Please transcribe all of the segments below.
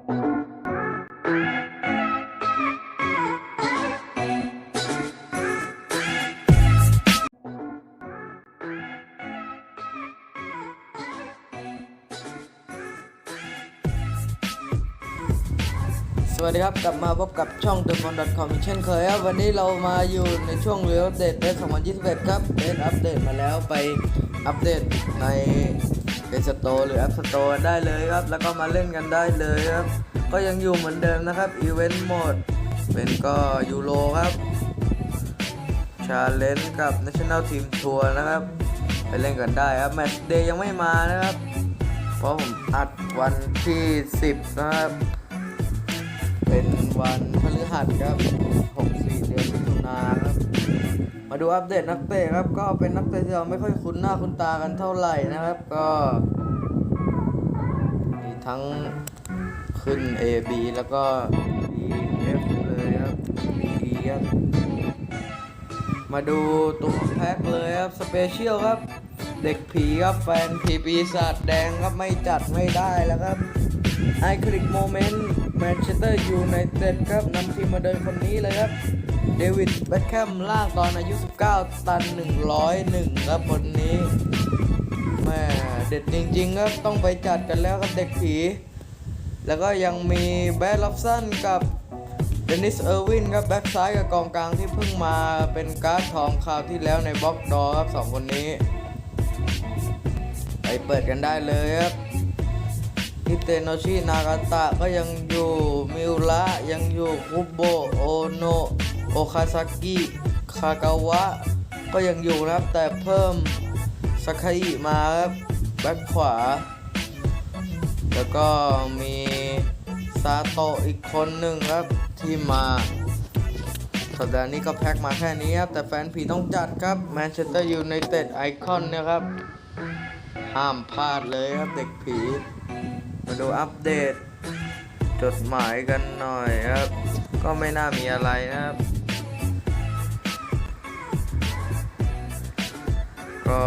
สวัสดีครับ กลับมาพบกับช่อง t h e m o n c o m เช่นเคยครับวันนี้เรามาอยู่ในช่วงเรียลอัปเดตเดท2021 ครับเดทอัปเดตมาแล้วไปอัปเดตใน เดสโตหรือแอปสโตร์ได้เลยครับ แล้วก็มาเล่นกันได้เลยครับ ก็ยังอยู่เหมือนเดิมนะครับอีเวนต์โหมดเป็นก็ยูโรครับชาเลนจ์กับ National Team Tour นะครับ ไปเล่นกันได้ครับแมตช์เดย์ยังไม่มานะครับ เพราะผมอัดวันที่ 10 นะครับ เป็นวันพฤหัสครับ6 4 มาดูอัปเดตนักเตะครับ ก็เป็นนักเตะที่เราไม่ค่อยคุ้นหน้าคุ้นตากันเท่าไหร่นะครับ ก็มีทั้งขึ้น A B แล้วก็ D F เลยครับ E ครับมาดูตัวแพ็คเลยครับสเปเชียลครับ เด็กผีครับแฟนผีปีศาจแดงครับไม่จัดไม่ได้แล้วครับไอคลิกโมเมนต์แมนเชสเตอร์ยูไนเต็ดครับนำทีมมาเดินคนนี้เลยครับ เดวิดแบ็คแคมล่างตอนอายุ 19 ตัน 101 ครับคนนี้แม่เด็ดจริงๆครับต้องไปจัดกันแล้วครับเด็กผี แล้วก็ยังมีแบดล็อบสันกับเดนิสเออร์วินครับแบ็คซ้ายกับกองกลางที่เพิ่งมาเป็นการ์ดทองคราวที่แล้วในบล็อกดอครับสองคนนี้ ไปเปิดกันได้เลยครับฮิเตโนชินากาตะก็ยังอยู่มิวระยังอยู่คุโบโอโน โอคาซากิคากาวะ ก็ยังอยู่นะครับ แต่เพิ่มสาคาอิมาครับแบ็คขวา แล้วก็มีซาโตะอีกคนหนึ่งครับที่มาสัปดาห์นี้ก็แพ็คมาแค่นี้ครับ แต่แฟนผีต้องจัดครับแมนเชสเตอร์ยูไนเต็ดไอคอนนะครับ ห้ามพลาดเลยครับเด็กผี มาดูอัปเดต จดหมายกันหน่อยครับ ก็ไม่น่ามีอะไรนะครับ ก็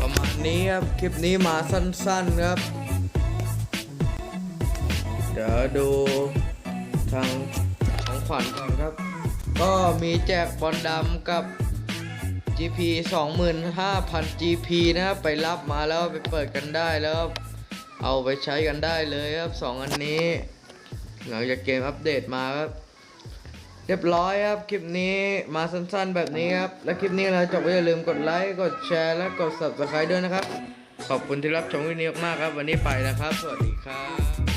ประมาณนี้ครับ คลิปนี้มาสั้นๆครับ เดี๋ยวดูทางของขวัญก่อนครับ ก็มีแจกบอลดำกับ GP 25,000 GP นะครับไปรับมาแล้วไปเปิดกันได้แล้วเอาไปใช้กันได้เลยครับ 2 อันนี้ หลังจากเกมอัปเดตมาครับ เรียบร้อยครับ คลิปนี้มาสั้นๆแบบนี้ครับ และคลิปนี้เราจบก็อย่าลืมกดไลค์ กดแชร์ และกด subscribe ด้วยนะครับ ขอบคุณที่รับชมวิดีโอมากครับ วันนี้ไปแล้วครับ สวัสดีครับ